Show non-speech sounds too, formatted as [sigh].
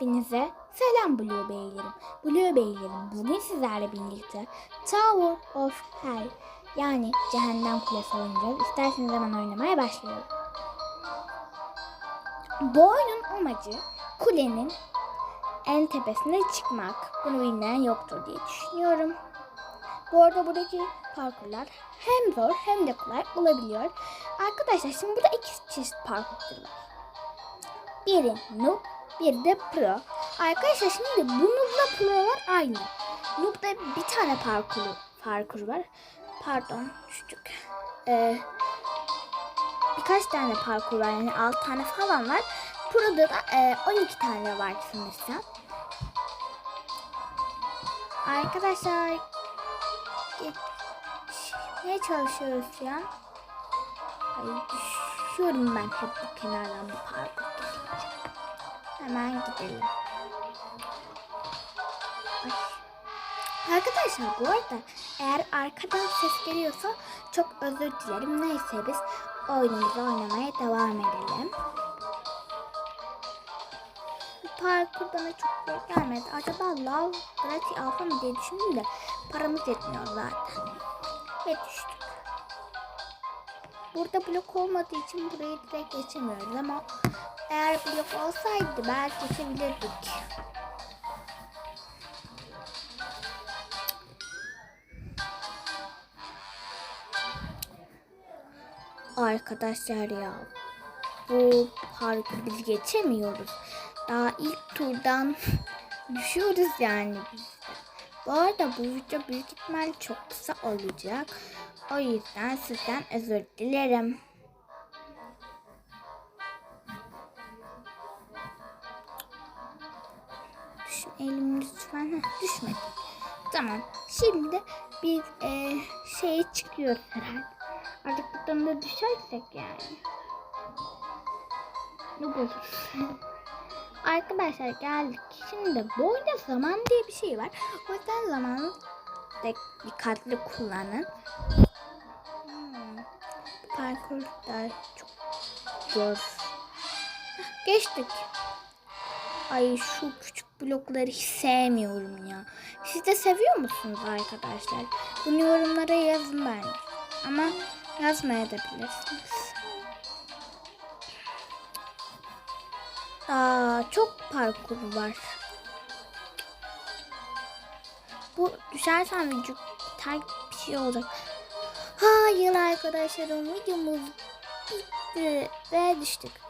Hepinize selam Blue Beylerim. Blue Beylerim bugün sizlerle birlikte Tower of Hell yani Cehennem Kulesi oynayacağız. İsterseniz hemen oynamaya başlayalım. Bu oyunun amacı kulenin en tepesine çıkmak. Bunu bilmeyen yoktur diye düşünüyorum. Bu arada buradaki parkurlar hem zor hem de kolay olabiliyor. Arkadaşlar şimdi burada iki çeşit parkur türü var. Biri noob, biri de pro. Arkadaşlar şimdi bu noob'la prolar aynı. Noob'da bir tane parkur, parkur var. Pardon düştük. Ee, birkaç tane parkur var yani 6 tane falan var. Pro'da da e, 12 tane var sanırsam. Arkadaşlar ne çalışıyoruz şu an? Ay düşüyorum ben hep bu kenardan bu parkur. Hemen gidelim. Arkadaşlar bu arada eğer arkadan ses geliyorsa çok özür dilerim. Neyse biz oyunumuzu oynamaya devam edelim. Parkur bana çok zor gelmedi. Acaba lav gratis alfa mı diye düşündüm de paramız yetmiyor zaten. Ve düştük. Burada blok olmadığı için burayı direkt geçemiyoruz ama eğer blok olsaydı belki geçebilirdik. Arkadaşlar ya bu parkuru biz geçemiyoruz. Daha ilk turdan [laughs] düşüyoruz yani biz. Bu arada bu video büyük ihtimal çok kısa olacak. O yüzden sizden özür dilerim. Düşmeyelim lütfen. Heh, düşmedi. Tamam. Şimdi biz e, şeye çıkıyoruz herhalde. Artık buradan da düşersek yani. Ne olur. Arkadaşlar geldik. Şimdi bu oyunda zaman diye bir şey var. O yüzden zamanı da dikkatli kullanın. Hmm. Parkur da çok zor. Geçtik. Ay şu küçük blokları hiç sevmiyorum ya. Siz de seviyor musunuz arkadaşlar? Bunu yorumlara yazın bence. Ama yazmayabilirsiniz. Aa, çok parkur var. Bu düşersen video biter bir şey olacak. Hayır arkadaşlarım videomuz bitti ve düştük.